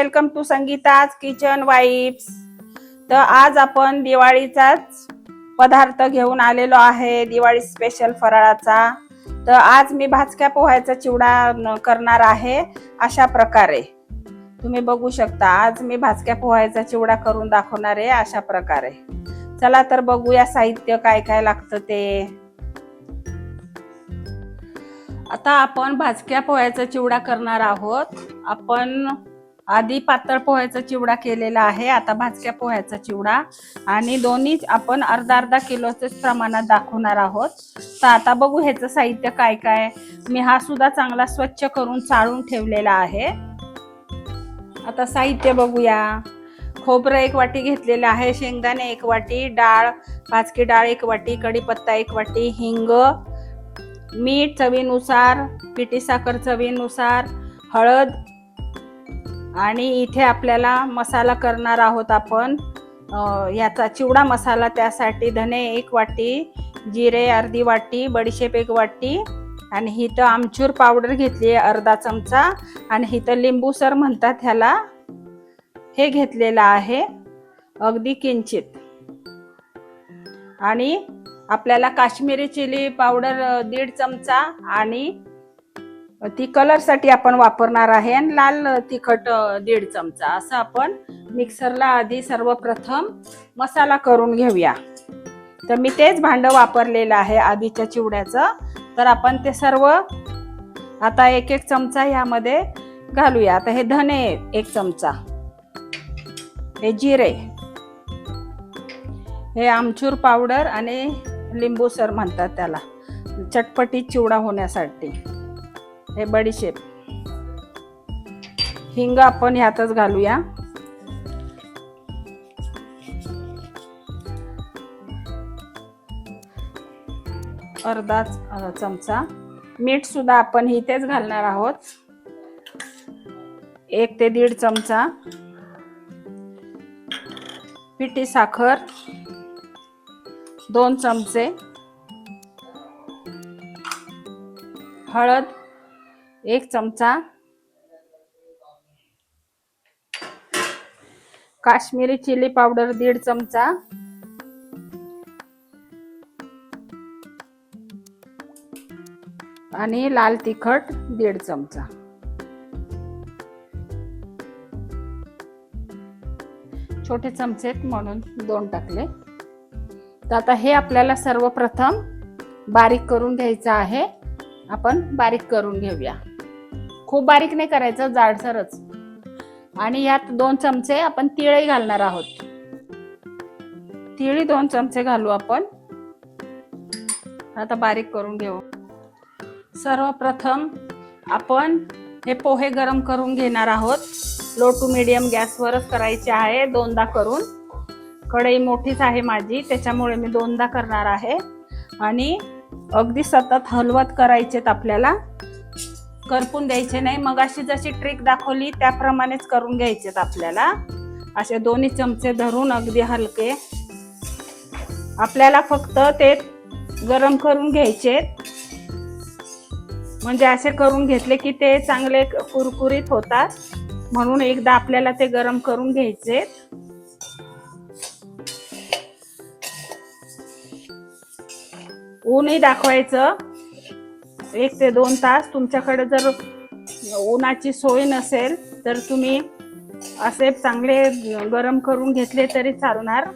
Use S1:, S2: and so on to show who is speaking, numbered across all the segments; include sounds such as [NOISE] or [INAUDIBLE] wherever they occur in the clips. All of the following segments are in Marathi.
S1: Welcome to Sangeeta's kitchen vibes तर आज आपण दिवाळीचाच पदार्थ घेऊन आलेलो आहे दिवाळी स्पेशल फराळाचा. तर आज मी भाजक्या पोह्याचा चिवडा करणार आहे अशा प्रकारे. तुम्ही बघू शकता आज मी भाजक्या पोह्याचा चिवडा करून दाखवणार आहे अशा प्रकारे. चला तर बघूया साहित्य काय काय लागतं ते. आता आपण भाजक्या पोह्याचा चिवडा करणार आहोत. आपण आधी पातळ पोह्याचा चिवडा केलेला आहे आता भाजक्या पोह्याचा चिवडा. आणि दोन्ही आपण अर्धा अर्धा किलोचेच प्रमाणात दाखवणार आहोत. तर आता बघू ह्याचं साहित्य काय काय. मी हा सुद्धा चांगला स्वच्छ करून चाळून ठेवलेला आहे. आता साहित्य बघूया. खोबरं एक वाटी घेतलेलं आहे शेंगदाणे एक वाटी डाळ भाजकी डाळ एक वाटी कढीपत्ता एक वाटी हिंग मीठ चवीनुसार पिठी साखर चवीनुसार हळद आणि इथे आपल्याला मसाला करणार आहोत आपण. याचा चिवडा मसाला त्यासाठी धने एक वाटी जिरे अर्धी वाटी बडीशेप एक वाटी आणि इथं आमचूर पावडर घेतली आहे अर्धा चमचा आणि इथं लिंबू सर म्हणतात ह्याला. हे घेतलेलं आहे अगदी किंचित. आणि आपल्याला काश्मीरी चिली पावडर दीड चमचा आणि ती कलरसाठी आपण वापरणार आहे आणि लाल तिखट दीड चमचा असं आपण मिक्सरला आधी सर्वप्रथम मसाला करून घेऊया. तर मी तेच भांडं वापरलेलं आहे आधीच्या चिवड्याचं. तर आपण ते सर्व आता एक एक चमचा ह्यामध्ये घालूया. आता हे धने एक चमचा. हे जिरे. हे आमचूर पावडर आणि लिंबू सर म्हणतात त्याला. चटपटीत चिवडा होण्यासाठी. हे बडीशेप हिंग आपण ह्यातच घालूया. अर्धाच चमचा. मीठ सुद्धा आपण इथेच घालणार आहोत. एक ते दीड चमचा. पिठी साखर. दोन चमचे. हळद. एक चमचा काश्मीरी चिली पावडर दीड चमचा. आणि लाल तिखट दीड चमचा. छोटे चमचे म्हणून दोन टाकले. तर आता हे आपल्याला सर्वप्रथम बारीक करून घ्यायचं आहे. आपण बारीक करून घेऊया. खूप बारीक नाही करायचं जाडसरच. आणि यात दोन चमचे आपण तिळही घालणार आहोत. तिळी दोन चमचे घालू आपण. आता बारीक करून घेऊ. सर्वप्रथम आपण हे पोहे गरम करून घेणार आहोत. लो टू मिडियम गॅसवरच करायचे आहे दोनदा करून. कढई मोठीच आहे माझी त्याच्यामुळे मी दोनदा करणार आहे. आणि अगदी सतत हलवत करायचेत आपल्याला. करपून द्यायचे नाही. मग अशी जशी ट्रिक दाखवली त्याप्रमाणेच करून घ्यायचेत आपल्याला. असे दोन्ही चमचे धरून अगदी हलके. आपल्याला फक्त ते गरम करून घ्यायचे म्हणजे असे करून घेतले की ते चांगले कुरकुरीत होतात. म्हणून एकदा आपल्याला ते गरम करून घ्यायचे ऊनही दाखवायचं. एक ते दोन तास तुमच्याकडे जर उन्हाची सोय नसेल तर तुम्ही असे चांगले गरम करून घेतले तरी चालणार.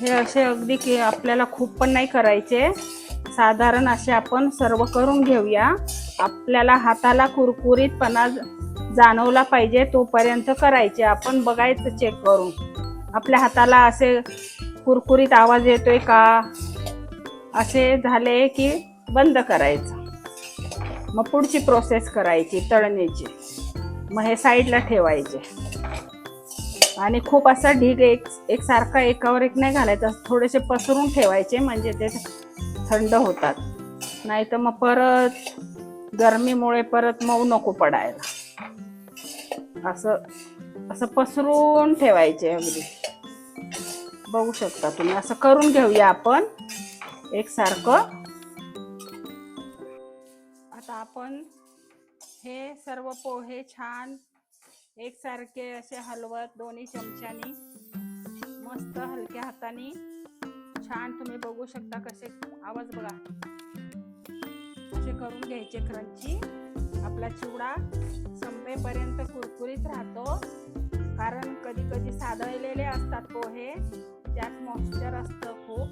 S1: हे असे अगदी की आपल्याला खूप पण नाही करायचे. साधारण असे आपण सर्व करून घेऊया. आपल्याला हाताला कुरकुरीतपणा जाणवला पाहिजे तोपर्यंत करायचे. आपण बघायचं चेक करून. आपल्या हाताला असे कुरकुरीत आवाज येतोय का? असे झाले की बंद करायचं. मग पुढची प्रोसेस करायची तळण्याची मग हे साईडला ठेवायचे. आणि खूप असा ढीग एक एकसारखा एकावर एक नाही घालायचा. थोडेसे पसरून ठेवायचे म्हणजे ते थंड होतात. नाही तर मग परत गरमीमुळे परत मऊ नको पडायला. असं असं पसरून ठेवायचे अगदी. बघू शकता तुम्ही. असं करून घेऊया आपण. एकसारखं आता आपण हे सर्व पोहे छान एकसारखे असे हलवत दोन्ही चमच्यानी. मस्त हलक्या हाताने. छान तुम्ही बघू शकता कसे आवाज बघा. असे करून घ्यायचे क्रंची. आपला चिवडा संपेपर्यंत कुरकुरीत राहतो. कारण कधी कधी सादळलेले असतात पोहे. त्यात मॉइश्चर असतं खूप.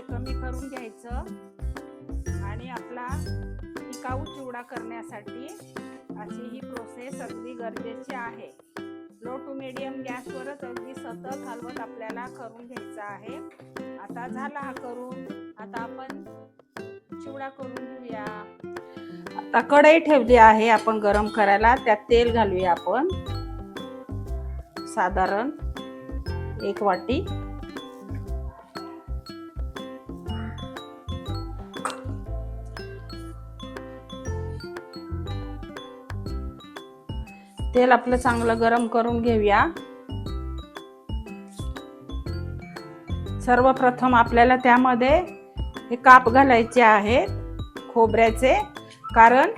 S1: ते कमी करून घ्यायचं आणि आपला टिकाऊ चिवडा करण्यासाठी अशी ही प्रोसेस अगदी गरजेची आहे. लो टू मिडियम गॅसवरच अगदी सतत हलवत आपल्याला करून घ्यायचा आहे. आता झाला हा करून. आता आपण चिवडा करून घेऊया. आता कढई ठेवली आहे आपण गरम करायला. त्यात तेल घालूया आपण. साधारण एक वाटी. तेल आपलं चांगलं गरम करून घेऊया. सर्वप्रथम आपल्याला त्यामध्ये हे काप घालायचे आहेत खोबऱ्याचे कारण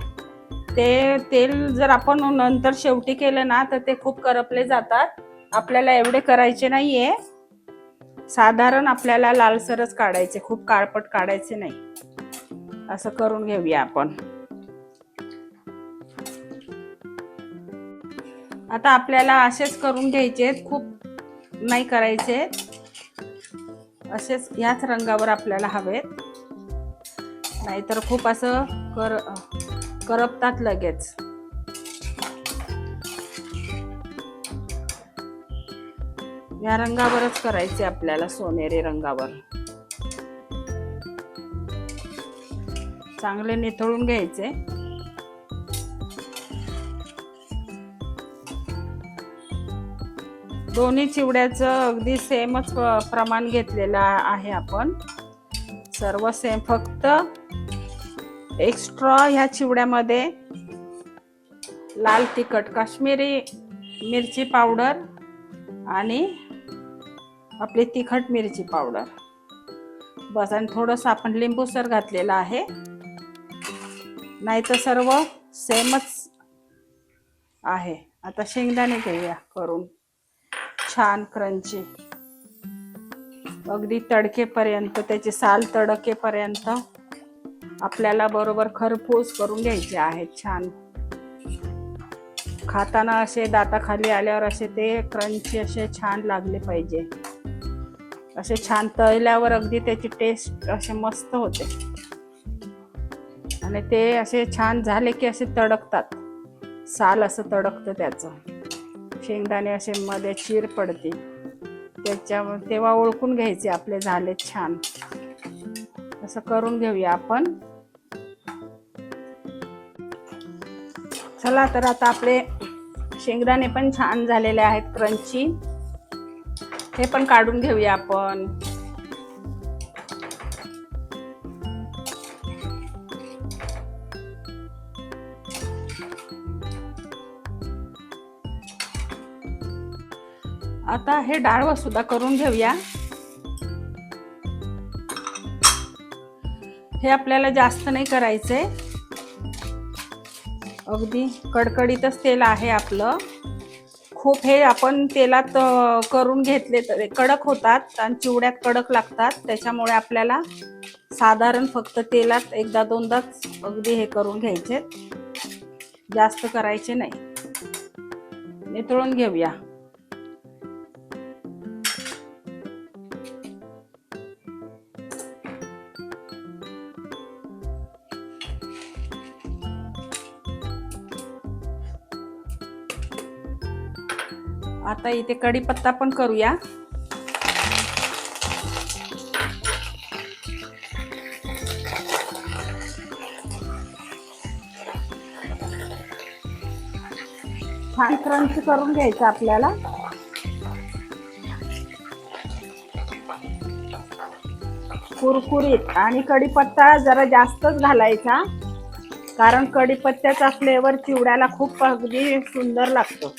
S1: ते तेल जर आपण नंतर शेवटी केलं ना तर ते खूप करपले जातात. आपल्याला एवढे करायचे नाहीये. साधारण आपल्याला लालसरच काढायचे खूप काळपट काढायचे नाही. असं करून घेऊया आपण. आता आपल्याला असेच करून घ्यायचे खूप नाही करायचे असेच ह्याच रंगावर आपल्याला हवेत. नाहीतर खूप असं कर करपतात लगेच. या रंगावरच करायचे आपल्याला सोनेरी रंगावर. चांगले निथळून घ्यायचे. दोन्ही चिवड्याचं अगदी सेमच प्रमाण घेतलेलं आहे आपण. सर्व सेम फक्त एक्स्ट्रा ह्या चिवड्यामध्ये लाल तिखट काश्मीरी मिरची पावडर आणि आपली तिखट मिरची पावडर. बस आणि थोडंसं आपण लिंबूसर घातलेलं आहे. नाही तर सर्व सेमच आहे. आता शेंगदाणे घेऊया करून. छान क्रंची. अगदी तडकेपर्यंत त्याचे साल तडकेपर्यंत आपल्याला बरोबर खरपूस करून घ्यायचे आहेत छान. खाताना असे दाताखाली आल्यावर असे ते क्रंची असे छान लागले पाहिजे. असे छान तळल्यावर अगदी त्याची टेस्ट असे मस्त होते. आणि ते असे छान झाले की असे तडकतात. साल असं तडकतं त्याचं. शेंगदाणे असे मध्ये चीर पडते. त्याच्या तेव्हा ओळखून घ्यायचे आपले झाले छान. असं करून घेऊया आपण. चला तर आता आपले शेंगदाणे पण छान झालेले आहेत क्रंची हे पण काढून घेऊया आपण. आता हे डाळ सुद्धा करून घेऊया. हे आपल्याला जास्त नाही करायचे अगदी कडकडीतच तेल आहे आपलं. खूप हे आपण तेलात करून घेतले तर कडक होतात आणि चिवड्यात कडक लागतात. त्याच्यामुळे आपल्याला साधारण फक्त तेलात एकदा दोनदाच अगदी हे करून घ्यायचे. जास्त करायचे नाही. नितळून घेऊया. आता इथे कढीपत्ता पण करूया. छान क्रंच करून घ्यायचं आपल्याला. कुरकुरीत आणि कढीपत्ता जरा जास्तच घालायचा कारण कढीपत्त्याचा फ्लेवर चिवड्याला खूप अगदी सुंदर लागतो.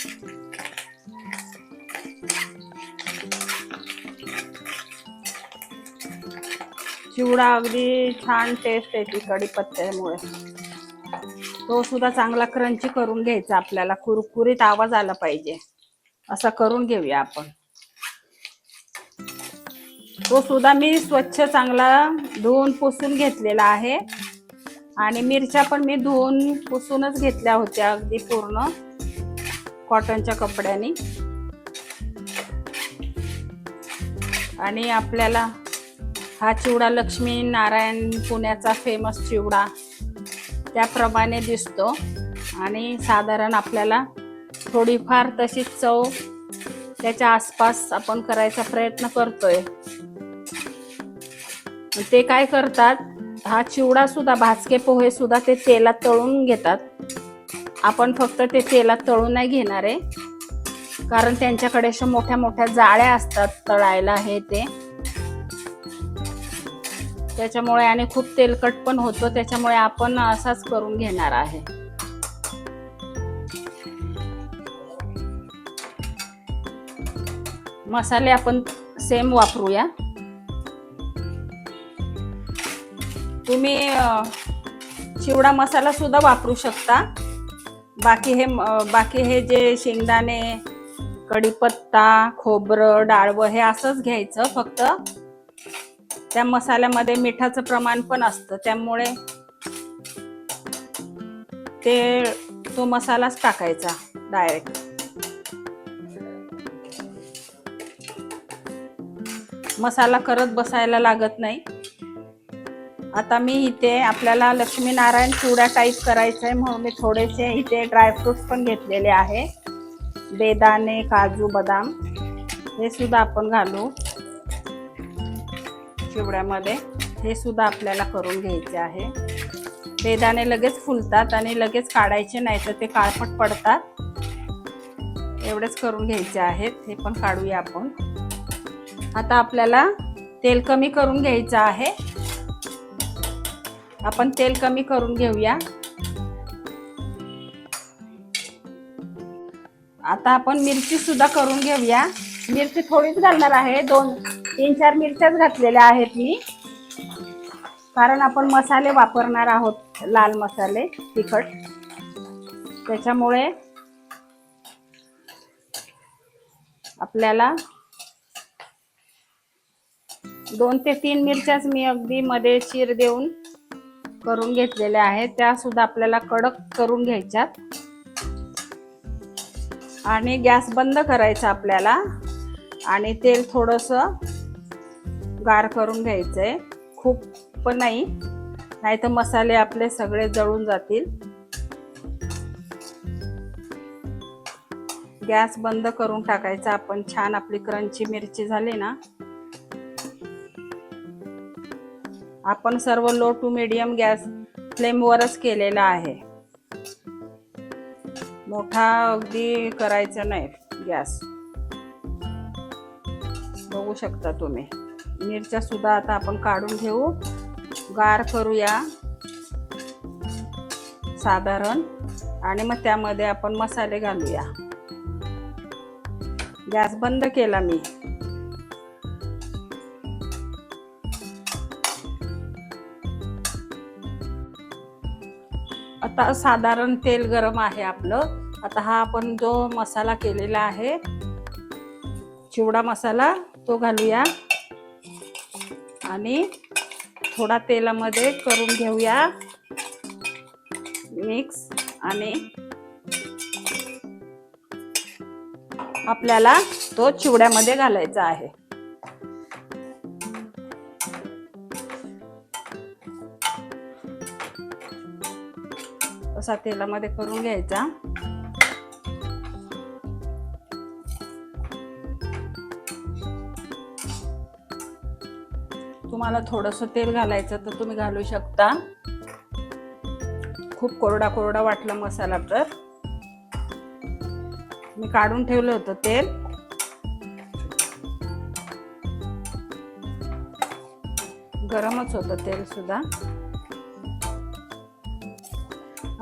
S1: चिवडा अगदी छान टेस्ट येते कढीपत्त्यामुळे तो सुद्धा चांगला क्रंची करून घ्यायचा आपल्याला. कुरकुरीत आवाज आला पाहिजे. असा करून घेऊया आपण. तो सुद्धा मी स्वच्छ चांगला धुवून पुसून घेतलेला आहे. आणि मिरच्या पण मी धुवून पुसूनच घेतल्या होत्या अगदी पूर्ण कॉटनच्या कपड्याने. आणि आपल्याला हा चिवडा लक्ष्मी नारायण पुण्याचा फेमस चिवडा. त्याप्रमाणे दिसतो. आणि साधारण आपल्याला थोडीफार तशीच चव त्याच्या आसपास आपण करायचा प्रयत्न करतोय. ते काय करतात हा चिवडा सुद्धा भाजके पोहे सुद्धा ते तेलात तळून घेतात. आपण फक्त ते तेलात तळून नाही घेणार आहे. कारण त्यांच्याकडे अशा मोठ्या मोठ्या जाळ्या असतात तळायला हे ते. त्याच्यामुळे आणि खूप तेलकट पण होतो त्याच्यामुळे आपण असाच करून घेणार आहे. मसाले आपण सेम वापरूया. तुम्ही चिवडा मसाला सुद्धा वापरू शकता. बाकी हे बाकी हे जे शेंगदाणे कढीपत्ता खोबरं डाळवं हे असंच घ्यायचं फक्त. त्या मसाल्यामध्ये मिठाचं प्रमाण पण असतं त्यामुळे ते तो मसालाच टाकायचा डायरेक्ट मसाला करत बसायला लागत नाही. आता मी इथे आपल्याला लक्ष्मीनारायण चुडा टाईप करायचं आहे म्हणून मी थोडेसे इथे ड्रायफ्रुट्स पण घेतलेले आहे. बेदाणे काजू बदाम हे सुद्धा आपण घालू. चिवड्यामध्ये हे सुद्धा आपल्याला करून घ्यायचे आहे. बेदाणे लगेच फुलतात आणि लगेच काढायचे नाही तर ते काळपट पडतात. एवढेच करून घ्यायचे आहेत. हे पण काढूया आपण. आता आपल्याला तेल कमी करून घ्यायचं आहे. आपण तेल कमी करून घेऊया. आता आपण मिरची सुद्धा करून घेऊया. मिरची थोडीच घालणार आहे. दोन तीन चार मिरच्याच घातलेल्या आहेत मी. कारण आपण मसाले वापरणार आहोत लाल मसाले तिखट. त्याच्यामुळे आपल्याला दोन ते तीन मिरच्याच मी अगदी मध्ये चीर देऊन करून घेतलेल्या आहेत. त्या सुद्धा आपल्याला कडक करून घ्यायच्यात. आणि गॅस बंद करायचा आपल्याला. आणि तेल थोडस गार करून घ्यायचंय. खूप पण नाही. नाहीतर मसाले आपले सगळे जळून जातील. गॅस बंद करून टाकायचा. आपण छान आपली क्रंची मिरची झाली ना. आपण सर्व लो टू मिडियम गॅस फ्लेमवरच केलेला आहे. मोठा अगदी करायचा नाही गॅस. बघू शकता तुम्ही. मिरच्या सुद्धा आता आपण काढून घेऊ. गार करूया. साधारण. आणि मग त्यामध्ये आपण मसाले घालूया. गॅस बंद केला मी. आता साधारण तेल गरम आहे आपलं. आता हा आपण जो मसाला केलेला आहे चिवडा मसाला तो घालूया. आणि थोडा तेलामध्ये करून घेऊया. मिक्स आणि आपल्याला तो चिवड्यामध्ये घालायचा आहे. असा तेलामध्ये करून घ्यायचा. तुम्हाला थोडंसं तेल घालायचं तर तुम्ही घालू शकता. खूप कोरडा कोरडा वाटला मसाला तर. मी काढून ठेवलं होतं तेल. गरमच होतं तेल सुद्धा.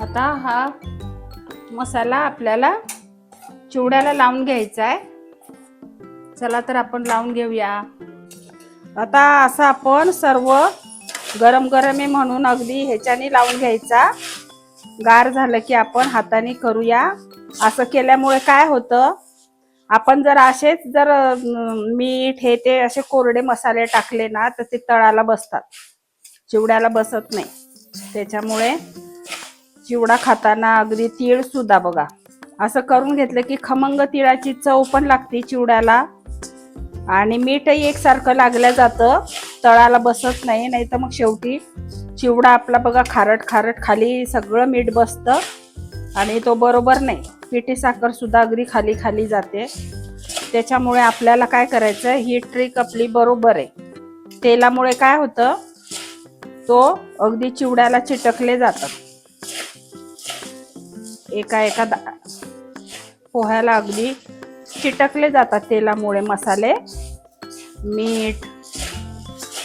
S1: आता हा मसाला आपल्याला चिवड्याला लावून घ्यायचा आहे. चला तर आपण लावून घेऊया. आता असं आपण सर्व गरम गरम आहे म्हणून अगदी ह्याच्याने लावून घ्यायचा. गार झालं की आपण हाताने करूया. असं केल्यामुळे काय होतं? आपण जर असेच जर मीठ हे ते असे कोरडे मसाले टाकले ना तर ते तळाला बसतात. चिवड्याला बसत नाही. त्याच्यामुळे चिवडा खाताना अगदी तीळ सुद्धा बघा. असं करून घेतलं की खमंग तिळाची चव पण लागते चिवड्याला. आणि मीठही एकसारखं लागलं जातं. तळाला बसत नाही नाही तर मग शेवटी चिवडा आपला बघा खारट खारट खाली सगळं मीठ बसतं. आणि तो बरोबर नाही. पिठी साखरसुद्धा अगदी खाली खाली जाते. त्याच्यामुळे आपल्याला काय करायचं ही ट्रिक आपली बरोबर आहे. तेलामुळे काय होतं तो अगदी चिवड्याला चिटकले जातात. एका एका दा- पोह्याला अगदी चिटकले जातात तेलामुळे मसाले. मीठ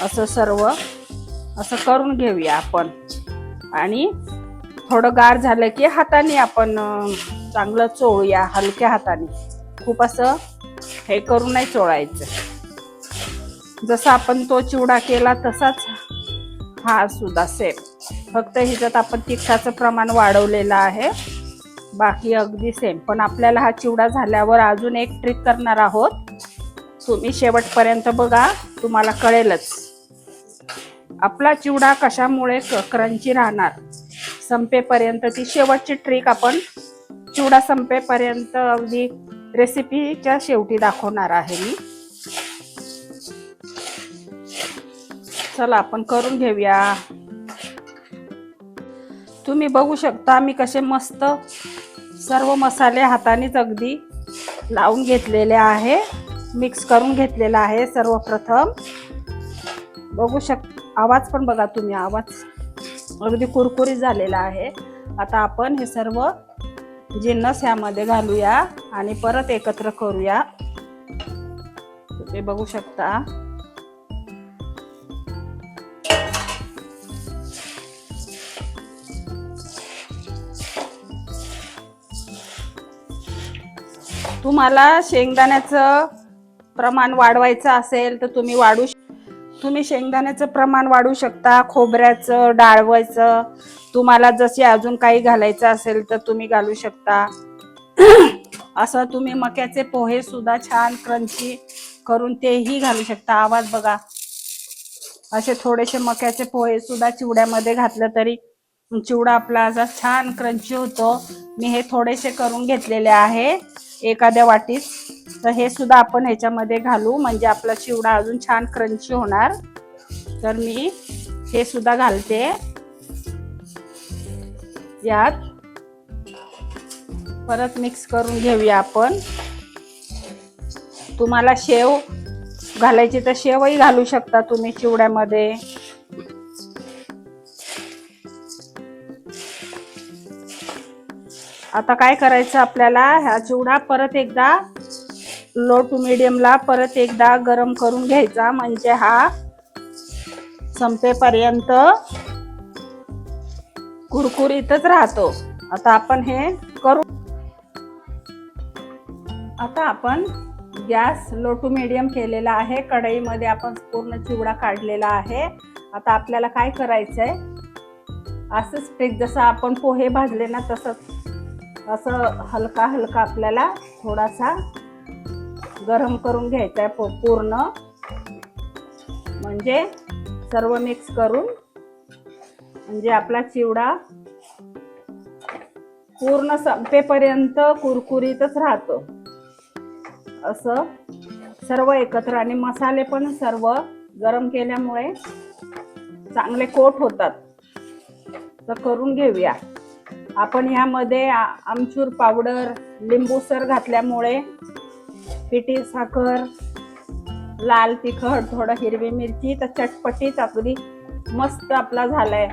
S1: असं सर्व असं करून घेऊया आपण. आणि थोडं गार झालं की हाताने आपण चांगलं चोळूया हलक्या हाताने. खूप असं हे करून नाही चोळायचं. जसा आपण तो चिवडा केला तसाच हा सुद्धा सेम फक्त ह्याच्यात आपण तिखटाचं प्रमाण वाढवलेलं आहे. बाकी अगदी सेम पण आपल्याला हा चिवडा झाल्यावर अजून एक ट्रिक करणार आहोत. तुम्ही शेवटपर्यंत बघा तुम्हाला कळेलच. आपला चिवडा कशामुळे क्रंची राहणार? संपेपर्यंत ती शेवटची ट्रिक आपण चिवडा संपेपर्यंत अगदी रेसिपीच्या शेवटी दाखवणार आहे मी. चला आपण करून घेऊया. तुम्ही बघू शकता मी कसे मस्त सर्व मसाले हातानेच अगदी लावून घेतलेले आहे. मिक्स करून घेतलेला आहे सर्वप्रथम. बघू शक आवाज पण बघा तुम्ही आवाज अगदी कुरकुरीत झालेला आहे. आता आपण हे सर्व जिन्नस ह्यामध्ये घालूया आणि परत एकत्र करूया. तुम्ही बघू शकता. तुम्हाला शेंगदाण्याचं प्रमाण वाढवायचं असेल तर तुम्ही वाढू श- तुम्ही शेंगदाण्याचं प्रमाण वाढू शकता खोबऱ्याचं डाळवायचं तुम्हाला जसे अजून काही घालायचं असेल तर तुम्ही घालू शकता. [CLEARS THROAT] असं तुम्ही मक्याचे पोहे सुद्धा छान क्रंची करून तेही घालू शकता. आवाज बघा. असे थोडेसे मक्याचे पोहे सुद्धा चिवड्यामध्ये घातलं तरी चिवडा आपला असा छान क्रंची होतो. मी हे थोडेसे करून घेतलेले आहे. एखाद्या वाटीत. तर हे सुद्धा आपण ह्याच्यामध्ये घालू. म्हणजे आपला चिवडा अजून छान क्रंची होणार. तर मी हे सुद्धा घालते. यात. परत मिक्स करून घेऊया आपण. तुम्हाला शेव घालायची तर शेवही घालू शकता तुम्ही चिवड्यामध्ये. आता काय करायचं आपल्याला? हा चिवडा परत एकदा लो टू मिडियमला परत एकदा गरम करून घ्यायचा. म्हणजे हा संपेपर्यंत कुरकुरीतच राहतो. आता आपण हे करू. आता आपण गॅस लो टू मिडियम केलेला आहे. कढईमध्ये आपण पूर्ण चिवडा काढलेला आहे. आता आपल्याला काय करायचंय? असंच ट्रिक जसं आपण पोहे भाजले ना तसंच असं हलका हलका आपल्याला थोडासा गरम करून घ्यायचा आहे पू- पूर्ण. म्हणजे सर्व मिक्स करून. म्हणजे आपला चिवडा पूर्ण संपेपर्यंत कुरकुरीतच राहतो. असं सर्व एकत्र आणि मसाले पण सर्व गरम केल्यामुळे चांगले कोट होतात. तर करून घेऊया. आपण ह्यामध्ये आमचूर पावडर लिंबूसर घातल्यामुळे पिठी साखर लाल तिखट थोडं हिरवी मिरची तर चटपटीत अगदी मस्त आपला झालाय.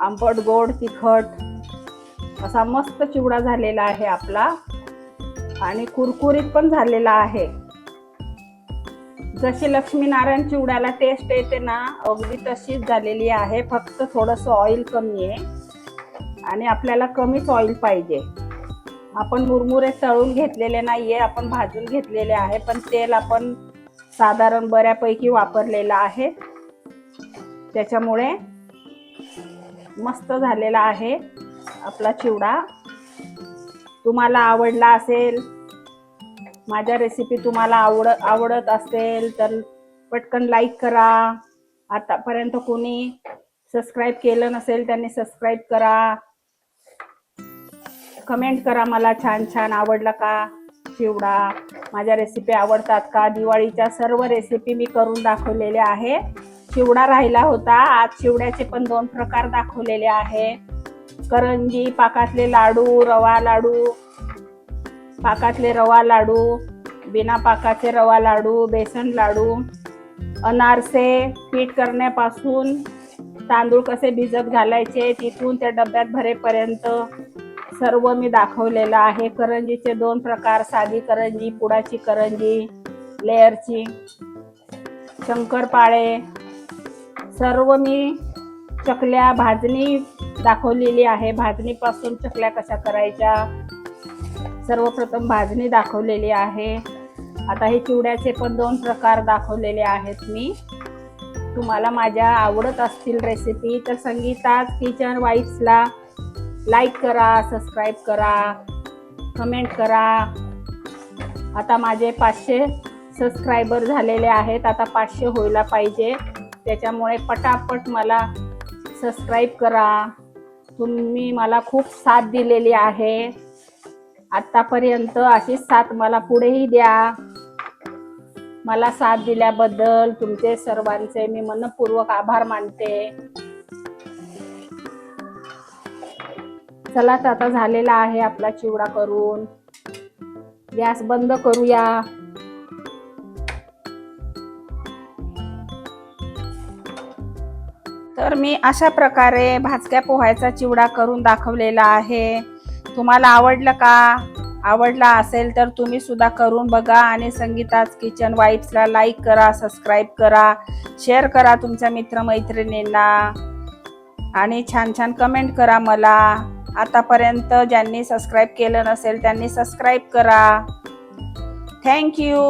S1: आंबट गोड तिखट असा मस्त चिवडा झालेला आहे आपला. आणि कुरकुरीत पण झालेला आहे. जशी लक्ष्मीनारायण चिवड्याला टेस्ट येते ना अगदी तशीच झालेली आहे. फक्त थोडंसं ऑइल कमी आहे. आणि आपल्याला कमीच ऑइल पाहिजे. आपण मुरमुरे तळून घेतलेले नाहीये आपण भाजून घेतलेले आहे पण तेल आपण साधारण बऱ्यापैकी वापरलेलं आहे. त्याच्यामुळे मस्त झालेला आहे आपला चिवडा. तुम्हाला आवडला असेल माझ्या रेसिपी तुम्हाला आवड आवडत असेल तर पटकन लाईक करा. आतापर्यंत कोणी सबस्क्राईब केलं नसेल त्यांनी सबस्क्राईब करा. कमेंट करा मला. छान छान आवडला का? चिवडा. माझ्या रेसिपी आवडतात का? दिवाळीच्या सर्व रेसिपी मी करून दाखवलेल्या आहे. चिवडा राहिला होता. आज चिवड्याचे पण दोन प्रकार दाखवलेले आहे. करंजी पाकातले लाडू रवा लाडू. पाकातले रवा लाडू बिना पाकाचे रवा लाडू बेसन लाडू. अनारसे पीठ करण्यापासून तांदूळ कसे भिजत घालायचे तिथून त्या डब्यात भरेपर्यंत सर्व मी दाखवलेलं आहे. करंजीचे दोन प्रकार साधी करंजी पुडाची करंजी लेअरची. शंकरपाळे. सर्व मी चकल्या भाजणी दाखवलेली आहे. भाजणीपासून चकल्या कशा करायच्या? सर्वप्रथम भाजणी दाखवलेली आहे. आता हे चिवड्याचे पण दोन प्रकार दाखवलेले आहेत मी. तुम्हाला माझ्या आवडत असतील रेसिपी तर संगीताच किचन वाईफ्सला लाईक करा सबस्क्राईब करा कमेंट करा. आता माझे पाचशे सबस्क्रायबर झालेले आहेत. आता पाचशे व्हायला पाहिजे. त्याच्यामुळे पटापट मला सबस्क्राईब करा. तुम्ही मला खूप साथ दिलेली आहे. आत्तापर्यंत अशीच साथ मला पुढेही द्या. मला साथ दिल्याबद्दल तुमचे सर्वांचे मी मनपूर्वक आभार मानते. चला तर आता झालेला आहे आपला चिवडा करून. गॅस बंद करूया. तर मी अशा प्रकारे भाजक्या पोह्याचा चिवडा करून दाखवलेला आहे. तुम्हाला आवडलं का? आवडला असेल तर तुम्ही सुद्धा करून बघा आणि संगीताच किचन वाईफ्सला लाईक करा सबस्क्राईब करा शेअर करा तुमच्या मित्रमैत्रिणींना. आणि छान छान कमेंट करा मला. आतापर्यंत ज्यांनी सबस्क्राईब केलं नसेल त्यांनी सबस्क्राईब करा. थँक्यू